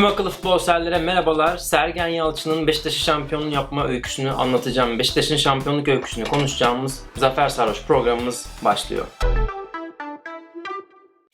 Tüm akıllı futbol severlere merhabalar. Sergen Yalçın'ın Beşiktaş'ı şampiyonluğu yapma öyküsünü anlatacağım. Beşiktaş'ın şampiyonluk öyküsünü konuşacağımız Zafer Sarhoş programımız başlıyor.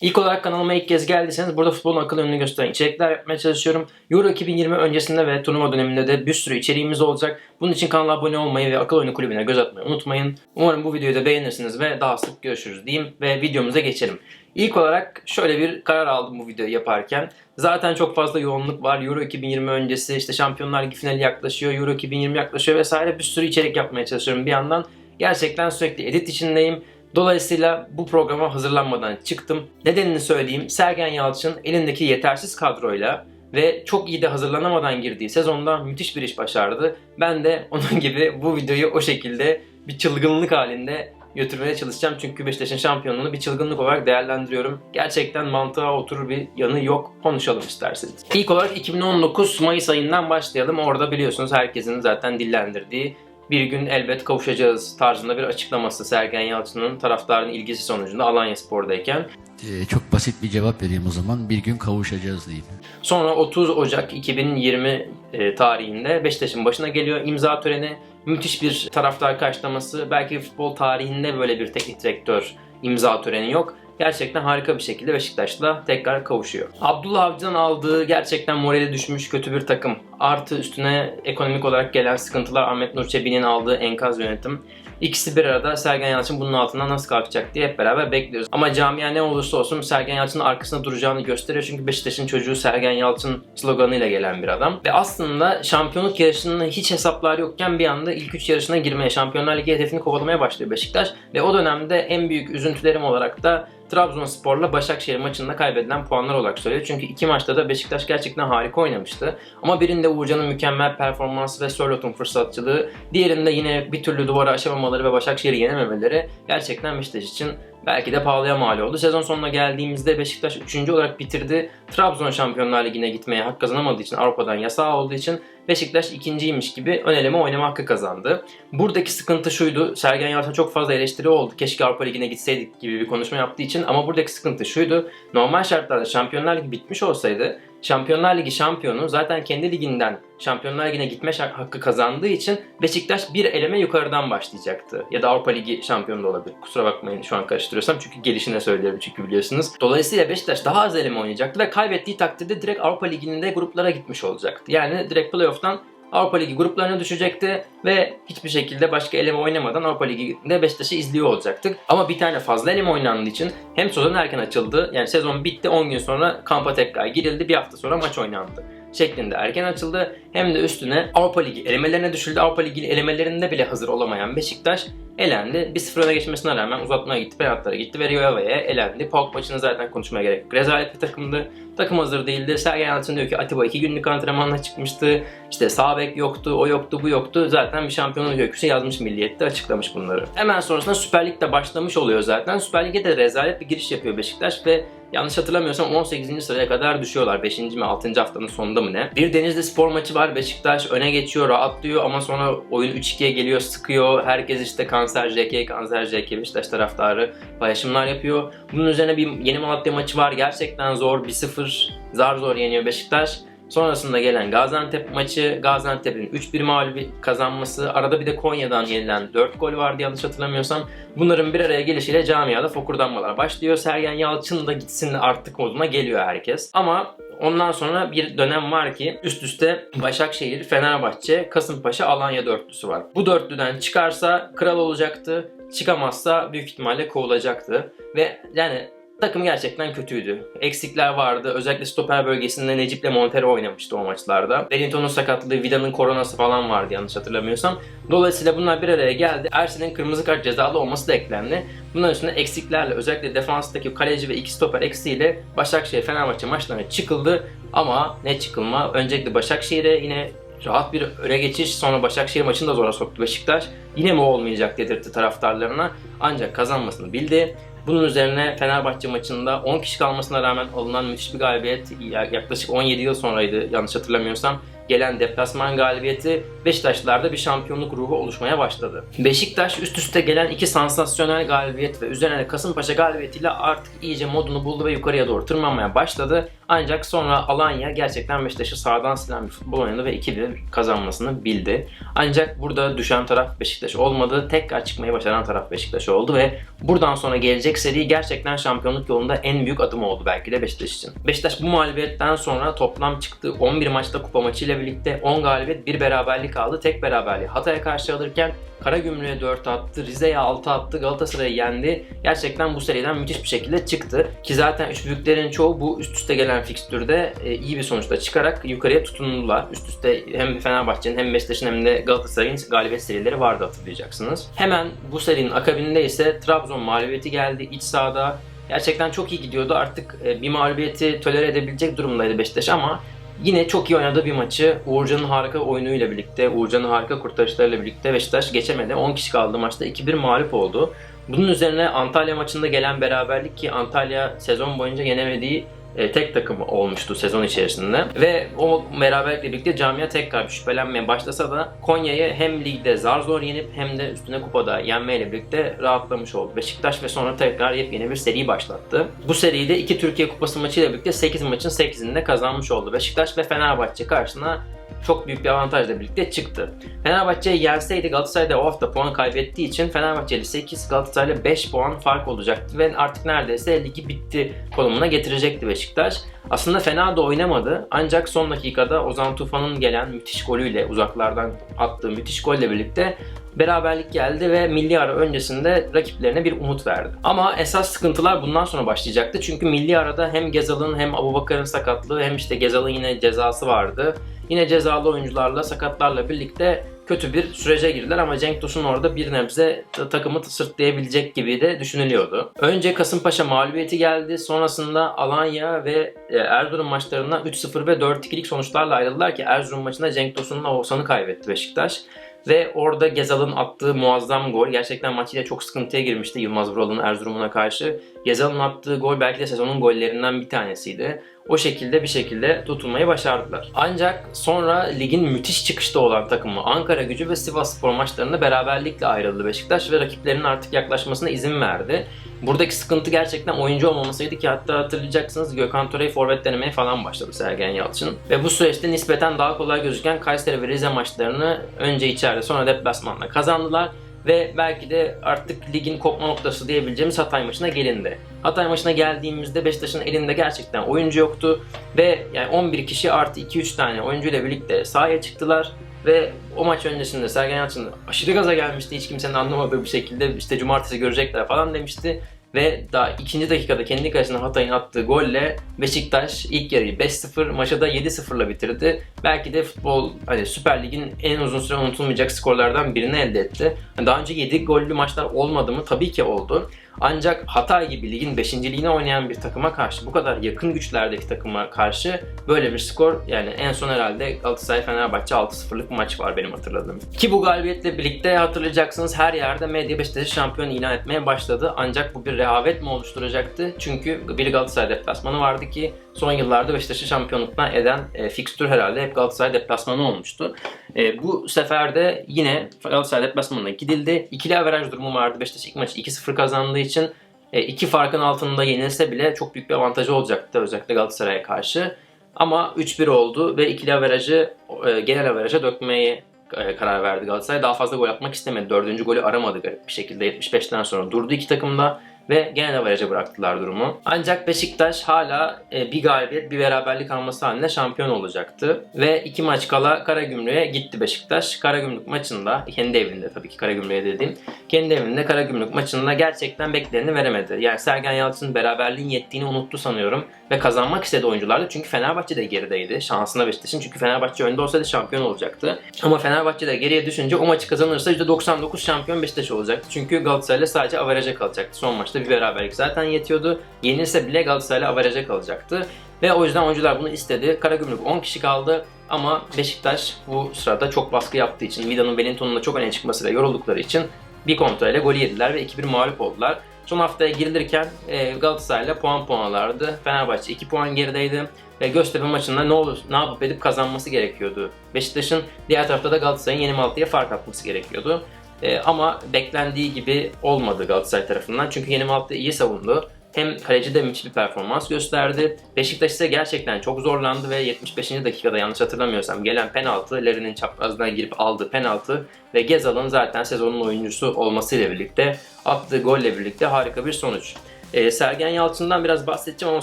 İlk olarak kanalıma ilk kez geldiyseniz burada futbolun akıl önünü gösteren içerikler yapmaya çalışıyorum. Euro 2020 öncesinde ve turnuva döneminde de bir sürü içeriğimiz olacak. Bunun için kanala abone olmayı ve akıl oyunu kulübüne göz atmayı unutmayın. Umarım bu videoyu da beğenirsiniz ve daha sık görüşürüz diyeyim ve videomuza geçelim. İlk olarak şöyle bir karar aldım bu videoyu yaparken. Zaten çok fazla yoğunluk var. Euro 2020 öncesi işte Şampiyonlar Ligi finali yaklaşıyor. Euro 2020 yaklaşıyor vesaire bir sürü içerik yapmaya çalışıyorum bir yandan. Gerçekten sürekli edit içindeyim. Dolayısıyla bu programa hazırlanmadan çıktım. Nedenini söyleyeyim. Sergen Yalçın elindeki yetersiz kadroyla ve çok iyi de hazırlanamadan girdiği sezonda müthiş bir iş başardı. Ben de onun gibi bu videoyu o şekilde bir çılgınlık halinde götürmeye çalışacağım. Çünkü Beşiktaş'ın şampiyonluğunu bir çılgınlık olarak değerlendiriyorum. Gerçekten mantığa oturur bir yanı yok. Konuşalım isterseniz. İlk olarak 2019 Mayıs ayından başlayalım. Orada biliyorsunuz herkesin zaten dillendirdiği bir gün elbet kavuşacağız tarzında bir açıklaması Sergen Yalçın'ın taraftarın ilgisi sonucunda Alanya Spor'dayken. Ee, çok basit bir cevap vereyim o zaman. Bir gün kavuşacağız diyeyim. Sonra 30 Ocak 2020 e, tarihinde Beşiktaş'ın başına geliyor imza töreni. Müthiş bir taraftar karşılaması. Belki futbol tarihinde böyle bir teknik direktör imza töreni yok. Gerçekten harika bir şekilde Beşiktaş'la tekrar kavuşuyor. Abdullah Avcı'dan aldığı gerçekten morali düşmüş kötü bir takım. Artı üstüne ekonomik olarak gelen sıkıntılar Ahmet Nur Çebi'nin aldığı enkaz yönetim. İkisi bir arada Sergen Yalçın bunun altından nasıl kalkacak diye hep beraber bekliyoruz. Ama camia ne olursa olsun Sergen Yalçın'ın arkasında duracağını gösteriyor. Çünkü Beşiktaş'ın çocuğu Sergen Yalçın sloganıyla gelen bir adam. Ve aslında şampiyonluk yarışının hiç hesaplar yokken bir anda ilk 3 yarışına girmeye, Şampiyonlar Ligi hedefini kovalamaya başlıyor Beşiktaş. Ve o dönemde en büyük üzüntülerim olarak da Trabzonspor'la Başakşehir maçında kaybedilen puanlar olarak söylüyor. Çünkü iki maçta da Beşiktaş gerçekten harika oynamıştı. Ama birinde Uğurcan'ın mükemmel performansı ve Sörlot'un fırsatçılığı, diğerinde yine bir türlü duvara aşamamaları ve Başakşehir'i yenememeleri gerçekten Beşiktaş için belki de pahalıya mal oldu. Sezon sonuna geldiğimizde Beşiktaş 3. olarak bitirdi. Trabzon Şampiyonlar Ligi'ne gitmeye hak kazanamadığı için Avrupa'dan yasağı olduğu için Beşiktaş ikinciymiş gibi ön eleme oynama hakkı kazandı. Buradaki sıkıntı şuydu. Sergen Yalçın çok fazla eleştiri oldu. Keşke Avrupa Ligi'ne gitseydik gibi bir konuşma yaptığı için ama buradaki sıkıntı şuydu. Normal şartlarda Şampiyonlar Ligi bitmiş olsaydı Şampiyonlar Ligi şampiyonu zaten kendi liginden Şampiyonlar Ligi'ne gitme hakkı kazandığı için Beşiktaş bir eleme yukarıdan başlayacaktı. Ya da Avrupa Ligi şampiyonu da olabilir. Kusura bakmayın şu an karıştırıyorsam çünkü gelişine söylerim çünkü biliyorsunuz. Dolayısıyla Beşiktaş daha az eleme oynayacaktı ve kaybettiği takdirde direkt Avrupa Ligi'nin de gruplara gitmiş olacaktı. Yani direkt playoff'tan Avrupa Ligi gruplarına düşecekti ve hiçbir şekilde başka eleme oynamadan Avrupa Ligi'nde Beşiktaş'ı izliyor olacaktık. Ama bir tane fazla eleme oynandığı için hem sezon erken açıldı yani sezon bitti 10 gün sonra kampa tekrar girildi bir hafta sonra maç oynandı şeklinde erken açıldı. Hem de üstüne Avrupa Ligi elemelerine düşüldü. Avrupa Ligi elemelerinde bile hazır olamayan Beşiktaş elendi. 1-0 öne geçmesine rağmen uzatmaya gitti, penaltılara gitti ve Rio elendi. PAOK maçını zaten konuşmaya gerek yok. Rezalet bir takımdı. Takım hazır değildi. Sergen Yalçın diyor ki Atiba 2 günlük antrenmanla çıkmıştı. İşte sağ bek yoktu, o yoktu, bu yoktu. Zaten bir şampiyonluk öyküsü yazmış milliyette, açıklamış bunları. Hemen sonrasında Süper Lig de başlamış oluyor zaten. Süper Lig'e de rezalet bir giriş yapıyor Beşiktaş ve yanlış hatırlamıyorsam 18. sıraya kadar düşüyorlar. 5. mi 6. haftanın sonunda mı ne? Bir Denizli spor maçı var. Beşiktaş öne geçiyor, rahatlıyor ama sonra oyun 3-2'ye geliyor, sıkıyor. Herkes işte kanser JK, kanser JK Beşiktaş taraftarı paylaşımlar yapıyor. Bunun üzerine bir yeni Malatya maçı var. Gerçekten zor. 1-0 zar zor yeniyor Beşiktaş. Sonrasında gelen Gaziantep maçı, Gaziantep'in 3-1 mağlubi kazanması, arada bir de Konya'dan yenilen 4 gol vardı yanlış hatırlamıyorsam. Bunların bir araya gelişiyle camiada fokurdanmalar başlıyor. Sergen Yalçın da gitsin artık moduna geliyor herkes. Ama ondan sonra bir dönem var ki üst üste Başakşehir, Fenerbahçe, Kasımpaşa, Alanya dörtlüsü var. Bu dörtlüden çıkarsa kral olacaktı. Çıkamazsa büyük ihtimalle kovulacaktı. Ve yani Takım gerçekten kötüydü. Eksikler vardı. Özellikle stoper bölgesinde Necip'le Montero oynamıştı o maçlarda. Wellington'un sakatlığı, Vida'nın koronası falan vardı yanlış hatırlamıyorsam. Dolayısıyla bunlar bir araya geldi. Ersin'in kırmızı kart cezalı olması da eklendi. Bunların üstüne eksiklerle özellikle defanstaki kaleci ve iki stoper eksiğiyle Başakşehir Fenerbahçe maçlarına çıkıldı. Ama ne çıkılma? Öncelikle Başakşehir'e yine rahat bir öne geçiş sonra Başakşehir maçını da zora soktu Beşiktaş. Yine mi olmayacak dedirtti taraftarlarına. Ancak kazanmasını bildi. Bunun üzerine Fenerbahçe maçında 10 kişi kalmasına rağmen alınan müthiş bir galibiyet yaklaşık 17 yıl sonraydı yanlış hatırlamıyorsam. Gelen deplasman galibiyeti Beşiktaşlılarda bir şampiyonluk ruhu oluşmaya başladı. Beşiktaş üst üste gelen iki sansasyonel galibiyet ve üzerine de Kasımpaşa galibiyetiyle artık iyice modunu buldu ve yukarıya doğru tırmanmaya başladı. Ancak sonra Alanya gerçekten Beşiktaş'ı sağdan silen bir futbol oynadı ve 2-1 kazanmasını bildi. Ancak burada düşen taraf Beşiktaş olmadı. Tekrar çıkmayı başaran taraf Beşiktaş oldu ve buradan sonra gelecek seri gerçekten şampiyonluk yolunda en büyük adım oldu belki de Beşiktaş için. Beşiktaş bu mağlubiyetten sonra toplam çıktığı 11 maçta kupa maçıyla birlikte 10 galibiyet, 1 beraberlik aldı. Tek beraberliği Hatay'a karşı alırken Karagümrük'e 4 attı, Rize'ye 6 attı, Galatasaray'ı yendi. Gerçekten bu seriden müthiş bir şekilde çıktı. Ki zaten üç büyüklerin çoğu bu üst üste gelen fikstürde e, iyi bir sonuçla çıkarak yukarıya tutundular. Üst üste hem Fenerbahçe'nin hem Beşiktaş'ın hem de Galatasaray'ın galibiyet serileri vardı hatırlayacaksınız. Hemen bu serinin akabinde ise Trabzon mağlubiyeti geldi iç sahada. Gerçekten çok iyi gidiyordu. Artık e, bir mağlubiyeti tolere edebilecek durumdaydı Beşiktaş ama Yine çok iyi oynadığı bir maçı Uğurcan'ın harika oyunuyla birlikte, Uğurcan'ın harika kurtarışlarıyla birlikte Beşiktaş geçemedi. 10 kişi kaldı maçta 2-1 mağlup oldu. Bunun üzerine Antalya maçında gelen beraberlik ki Antalya sezon boyunca yenemediği e, tek takım olmuştu sezon içerisinde. Ve o beraberlikle birlikte camia tekrar şüphelenmeye başlasa da Konya'yı hem ligde zar zor yenip hem de üstüne kupada yenmeyle birlikte rahatlamış oldu. Beşiktaş ve sonra tekrar yepyeni bir seri başlattı. Bu seride iki Türkiye Kupası maçıyla birlikte 8 maçın 8'ini de kazanmış oldu. Beşiktaş ve Fenerbahçe karşısına çok büyük bir avantajla birlikte çıktı. Fenerbahçe yenseydi Galatasaray da o hafta puan kaybettiği için Fenerbahçeli 8, Galatasaray'la 5 puan fark olacaktı ve artık neredeyse ligi bitti konumuna getirecekti Beşiktaş. Aslında fena da oynamadı ancak son dakikada Ozan Tufan'ın gelen müthiş golüyle uzaklardan attığı müthiş golle birlikte beraberlik geldi ve milli ara öncesinde rakiplerine bir umut verdi. Ama esas sıkıntılar bundan sonra başlayacaktı. Çünkü milli arada hem Gezal'ın hem Abubakar'ın sakatlığı hem işte Gezal'ın yine cezası vardı. Yine cezalı oyuncularla, sakatlarla birlikte kötü bir sürece girdiler ama Cenk Tosun orada bir nebze ta- takımı sırtlayabilecek gibi de düşünülüyordu. Önce Kasımpaşa mağlubiyeti geldi. Sonrasında Alanya ve e, Erzurum maçlarından 3-0 ve 4-2'lik sonuçlarla ayrıldılar ki Erzurum maçında Cenk Tosun'la Oğuzhan'ı kaybetti Beşiktaş. Ve orada Gezal'ın attığı muazzam gol. Gerçekten maçıyla çok sıkıntıya girmişti Yılmaz Vural'ın Erzurum'una karşı. Gezal'ın attığı gol belki de sezonun gollerinden bir tanesiydi. O şekilde bir şekilde tutulmayı başardılar. Ancak sonra ligin müthiş çıkışta olan takımı Ankara gücü ve Sivas Spor maçlarında beraberlikle ayrıldı Beşiktaş ve rakiplerinin artık yaklaşmasına izin verdi. Buradaki sıkıntı gerçekten oyuncu olmamasıydı ki hatta hatırlayacaksınız Gökhan Töre'yi forvet denemeye falan başladı Sergen Yalçın. Ve bu süreçte nispeten daha kolay gözüken Kayseri ve Rize maçlarını önce içeride sonra deplasmanda kazandılar ve belki de artık ligin kopma noktası diyebileceğimiz Hatay maçına gelindi. Hatay maçına geldiğimizde Beşiktaş'ın elinde gerçekten oyuncu yoktu. Ve yani 11 kişi artı 2-3 tane oyuncuyla birlikte sahaya çıktılar. Ve o maç öncesinde Sergen Yalçın aşırı gaza gelmişti. Hiç kimsenin anlamadığı bir şekilde işte cumartesi görecekler falan demişti ve daha ikinci dakikada kendi kalesine Hatay'ın attığı golle Beşiktaş ilk yarıyı 5-0 maçı da 7-0'la bitirdi. Belki de futbol hani Süper Lig'in en uzun süre unutulmayacak skorlardan birini elde etti. Daha önce 7 gollü maçlar olmadı mı? Tabii ki oldu. Ancak Hatay gibi ligin 5. ligine oynayan bir takıma karşı, bu kadar yakın güçlerdeki takıma karşı böyle bir skor yani en son herhalde Galatasaray Fenerbahçe 6-0'lık maç var benim hatırladığım. Ki bu galibiyetle birlikte hatırlayacaksınız her yerde medya Beşiktaş'ı şampiyon ilan etmeye başladı. Ancak bu bir rehavet mi oluşturacaktı? Çünkü bir Galatasaray deplasmanı vardı ki son yıllarda Beşiktaş'ı şampiyonluktan eden e, fikstür herhalde hep Galatasaray deplasmanı olmuştu. E, bu sefer de yine Galatasaray deplasmanına gidildi. İkili averaj durumu vardı. Beşiktaş ilk maçı 2-0 kazandığı için e, iki farkın altında yenilse bile çok büyük bir avantajı olacaktı özellikle Galatasaray'a karşı. Ama 3-1 oldu ve ikili averajı e, genel averaja dökmeyi e, karar verdi Galatasaray. Daha fazla gol atmak istemedi. Dördüncü golü aramadı garip bir şekilde. 75'ten sonra durdu iki takımda ve genel averaja bıraktılar durumu. Ancak Beşiktaş hala e, bir galibiyet bir beraberlik alması halinde şampiyon olacaktı. Ve iki maç kala Karagümrük'e gitti Beşiktaş. Karagümrük maçında kendi evinde tabii ki Karagümrük'e dediğim. Kendi evinde Karagümrük maçında gerçekten bekleneni veremedi. Yani Sergen Yalçın beraberliğin yettiğini unuttu sanıyorum. Ve kazanmak istedi oyuncularla. Çünkü Fenerbahçe de gerideydi. Şansına Beşiktaş'ın. Çünkü Fenerbahçe önde olsaydı şampiyon olacaktı. Ama Fenerbahçe de geriye düşünce o maçı kazanırsa %99 şampiyon Beşiktaş olacaktı. Çünkü Galatasaray'la sadece averaja kalacaktı. Son maçta bir beraberlik zaten yetiyordu. Yenilse bile Galatasaray'la averaja kalacaktı. Ve o yüzden oyuncular bunu istedi. Karagümrük 10 kişi kaldı. Ama Beşiktaş bu sırada çok baskı yaptığı için, Vida'nın Wellington'un da çok öne çıkmasıyla yoruldukları için bir kontrayla golü yediler ve 2-1 mağlup oldular. Son haftaya girilirken e, Galatasaray'la puan puanlardı. Fenerbahçe 2 puan gerideydi ve Göztepe maçında ne olur ne yapıp edip kazanması gerekiyordu. Beşiktaş'ın diğer tarafta da Galatasaray'ın yeni Malatya'ya fark atması gerekiyordu. E, ama beklendiği gibi olmadı Galatasaray tarafından. Çünkü Yeni Malatya iyi savundu. Hem kaleci de müthiş bir performans gösterdi. Beşiktaş ise gerçekten çok zorlandı ve 75. dakikada yanlış hatırlamıyorsam gelen penaltı, Larin'in çaprazdan girip aldığı penaltı ve Gezal'ın zaten sezonun oyuncusu olmasıyla birlikte attığı golle birlikte harika bir sonuç. Ee, Sergen Yalçın'dan biraz bahsedeceğim ama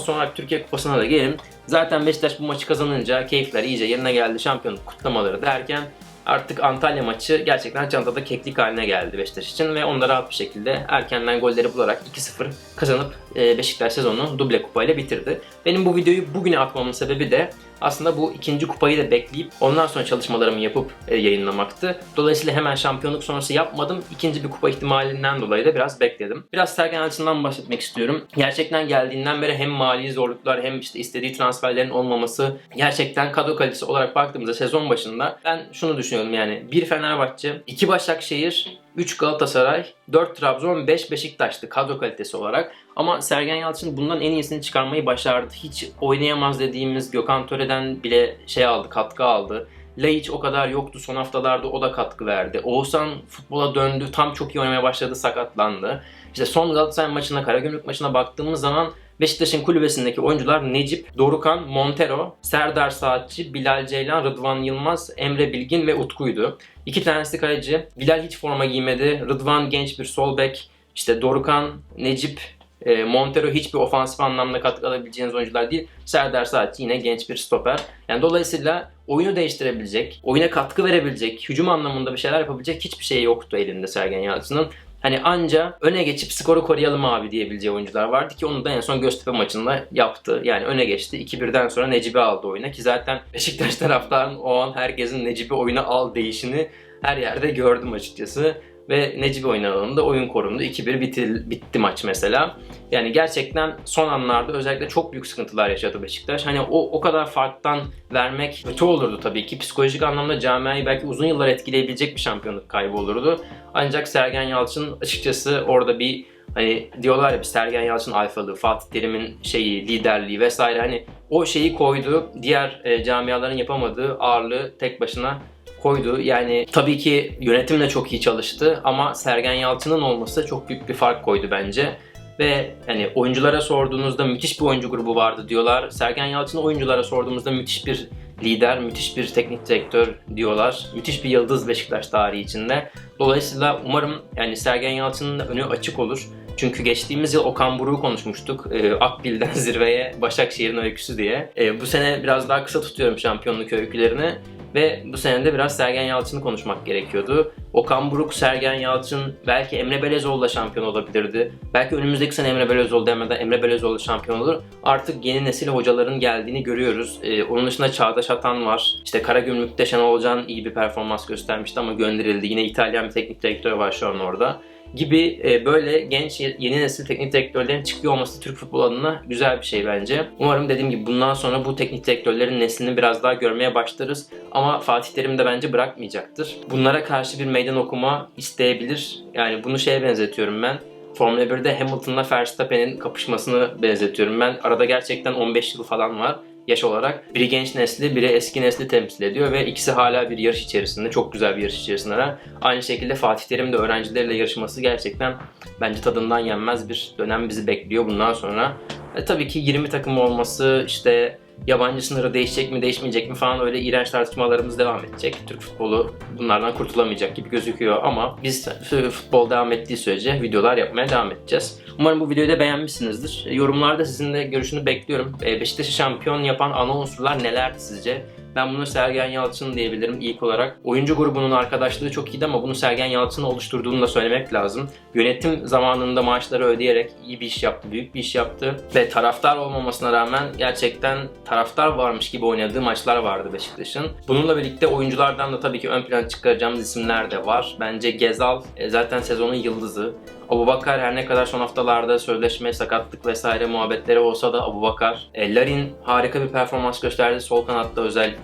sonra Türkiye Kupası'na da gelelim. Zaten Beşiktaş bu maçı kazanınca keyifler iyice yerine geldi. Şampiyonluk kutlamaları derken artık Antalya maçı gerçekten çantada keklik haline geldi Beşiktaş için ve onda rahat bir şekilde erkenden golleri bularak 2-0 kazanıp e, Beşiktaş sezonunu duble kupayla bitirdi. Benim bu videoyu bugüne atmamın sebebi de aslında bu ikinci kupayı da bekleyip ondan sonra çalışmalarımı yapıp e, yayınlamaktı. Dolayısıyla hemen şampiyonluk sonrası yapmadım. İkinci bir kupa ihtimalinden dolayı da biraz bekledim. Biraz Sergen Yalçın'dan bahsetmek istiyorum. Gerçekten geldiğinden beri hem mali zorluklar hem işte istediği transferlerin olmaması gerçekten kadro kalitesi olarak baktığımızda sezon başında ben şunu düşünüyorum yani bir Fenerbahçe, iki Başakşehir, 3 Galatasaray, 4 Trabzon, 5 Beşiktaş'tı kadro kalitesi olarak. Ama Sergen Yalçın bundan en iyisini çıkarmayı başardı. Hiç oynayamaz dediğimiz Gökhan Töre'den bile şey aldı, katkı aldı. Laiç o kadar yoktu son haftalarda o da katkı verdi. Oğuzhan futbola döndü, tam çok iyi oynamaya başladı, sakatlandı. İşte son Galatasaray maçına, Karagümrük maçına baktığımız zaman Beşiktaş'ın kulübesindeki oyuncular Necip, Dorukan, Montero, Serdar Saatçi, Bilal Ceylan, Rıdvan Yılmaz, Emre Bilgin ve Utku'ydu. İki tanesi kaleci. Bilal hiç forma giymedi. Rıdvan genç bir sol bek. İşte Dorukan, Necip, e, Montero hiçbir ofansif anlamda katkı alabileceğiniz oyuncular değil. Serdar Saatçi yine genç bir stoper. Yani dolayısıyla oyunu değiştirebilecek, oyuna katkı verebilecek, hücum anlamında bir şeyler yapabilecek hiçbir şey yoktu elinde Sergen Yalçın'ın. Hani anca öne geçip skoru koruyalım abi diyebileceği oyuncular vardı ki onu da en son Göztepe maçında yaptı. Yani öne geçti. 2-1'den sonra Necip'i aldı oyuna ki zaten Beşiktaş taraftarının o an herkesin Necip'i oyuna al değişini her yerde gördüm açıkçası. Ve Necip oynanında oyun korundu. 2-1 bitti, bitti maç mesela. Yani gerçekten son anlarda özellikle çok büyük sıkıntılar yaşadı Beşiktaş. Hani o o kadar farktan vermek kötü olurdu tabii ki. Psikolojik anlamda camiayı belki uzun yıllar etkileyebilecek bir şampiyonluk kaybı olurdu. Ancak Sergen Yalçın açıkçası orada bir hani diyorlar ya bir Sergen Yalçın alfalığı, Fatih Terim'in şeyi, liderliği vesaire hani o şeyi koydu. Diğer e, camiaların yapamadığı ağırlığı tek başına koydu. Yani tabii ki yönetim de çok iyi çalıştı ama Sergen Yalçın'ın olması çok büyük bir fark koydu bence. Ve hani oyunculara sorduğunuzda müthiş bir oyuncu grubu vardı diyorlar. Sergen Yalçın'ı oyunculara sorduğumuzda müthiş bir lider, müthiş bir teknik direktör diyorlar. Müthiş bir yıldız Beşiktaş tarihi içinde. Dolayısıyla umarım yani Sergen Yalçın'ın önü açık olur. Çünkü geçtiğimiz yıl Okan Buruk'u konuşmuştuk. Ee, Akbil'den zirveye Başakşehir'in öyküsü diye. Ee, bu sene biraz daha kısa tutuyorum şampiyonluk öykülerini. Ve bu sene de biraz Sergen Yalçın'ı konuşmak gerekiyordu. Okan Buruk, Sergen Yalçın, belki Emre Belezoğlu şampiyon olabilirdi. Belki önümüzdeki sene Emre Belezoğlu demeden Emre Belezoğlu şampiyon olur. Artık yeni nesil hocaların geldiğini görüyoruz. Ee, onun dışında Çağdaş Atan var. İşte Karagümrük'te Şenol Hoca'nın iyi bir performans göstermişti ama gönderildi. Yine İtalyan bir teknik direktör var şu an orada gibi e, böyle genç yeni nesil teknik direktörlerin çıkıyor olması Türk futbol adına güzel bir şey bence. Umarım dediğim gibi bundan sonra bu teknik direktörlerin neslini biraz daha görmeye başlarız. Ama Fatih Terim de bence bırakmayacaktır. Bunlara karşı bir meydan okuma isteyebilir. Yani bunu şeye benzetiyorum ben. Formula 1'de Hamilton'la Verstappen'in kapışmasını benzetiyorum ben. Arada gerçekten 15 yıl falan var yaş olarak. Biri genç nesli, biri eski nesli temsil ediyor ve ikisi hala bir yarış içerisinde. Çok güzel bir yarış içerisinde. Aynı şekilde Fatih Terim de öğrencileriyle yarışması gerçekten bence tadından yenmez bir dönem bizi bekliyor bundan sonra. E, tabii ki 20 takım olması, işte yabancı sınırı değişecek mi değişmeyecek mi falan öyle iğrenç tartışmalarımız devam edecek. Türk futbolu bunlardan kurtulamayacak gibi gözüküyor ama biz futbol devam ettiği sürece videolar yapmaya devam edeceğiz. Umarım bu videoyu da beğenmişsinizdir. Yorumlarda sizin de görüşünü bekliyorum. E, Beşiktaş'ı şampiyon yapan ana unsurlar nelerdi sizce? Ben bunu Sergen Yalçın diyebilirim ilk olarak. Oyuncu grubunun arkadaşlığı çok iyiydi ama bunu Sergen Yalçın'ın oluşturduğunu da söylemek lazım. Yönetim zamanında maaşları ödeyerek iyi bir iş yaptı, büyük bir iş yaptı. Ve taraftar olmamasına rağmen gerçekten taraftar varmış gibi oynadığı maçlar vardı Beşiktaş'ın. Bununla birlikte oyunculardan da tabii ki ön plan çıkaracağımız isimler de var. Bence Gezal e, zaten sezonun yıldızı. Abubakar her ne kadar son haftalarda sözleşme, sakatlık vesaire muhabbetleri olsa da Abubakar. E, Larin harika bir performans gösterdi sol kanatta özellikle.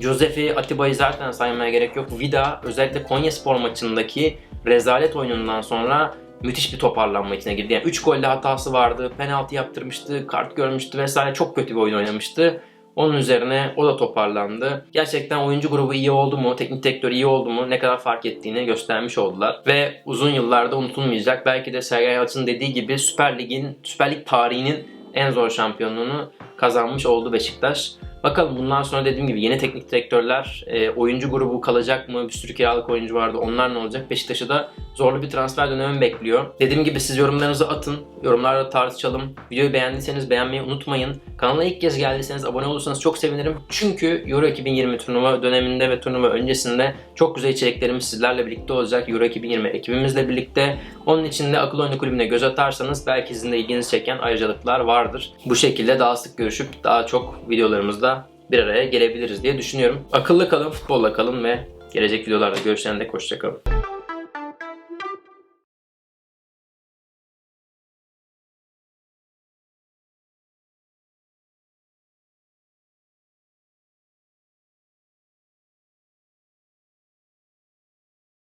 Josefi, Atiba'yı zaten saymaya gerek yok. Vida özellikle Konya Spor maçındaki rezalet oyunundan sonra müthiş bir toparlanma içine girdi. Yani 3 golle hatası vardı, penaltı yaptırmıştı, kart görmüştü vesaire çok kötü bir oyun oynamıştı. Onun üzerine o da toparlandı. Gerçekten oyuncu grubu iyi oldu mu, teknik direktör iyi oldu mu ne kadar fark ettiğini göstermiş oldular. Ve uzun yıllarda unutulmayacak. Belki de Sergen Yalçın'ın dediği gibi Süper Lig'in, Süper Lig tarihinin en zor şampiyonluğunu kazanmış oldu Beşiktaş. Bakalım bundan sonra dediğim gibi yeni teknik direktörler, e, oyuncu grubu kalacak mı? Bir sürü kiralık oyuncu vardı. Onlar ne olacak? Beşiktaş'ı da zorlu bir transfer dönemi bekliyor. Dediğim gibi siz yorumlarınızı atın. Yorumlarda tartışalım. Videoyu beğendiyseniz beğenmeyi unutmayın. Kanala ilk kez geldiyseniz abone olursanız çok sevinirim. Çünkü Euro 2020 turnuva döneminde ve turnuva öncesinde çok güzel içeriklerimiz sizlerle birlikte olacak. Euro 2020 ekibimizle birlikte. Onun için de Akıl Oyunu Kulübü'ne göz atarsanız belki sizin de ilginizi çeken ayrıcalıklar vardır. Bu şekilde daha sık görüşüp daha çok videolarımızda bir araya gelebiliriz diye düşünüyorum. Akıllı kalın, futbolla kalın ve gelecek videolarda görüşene dek hoşçakalın.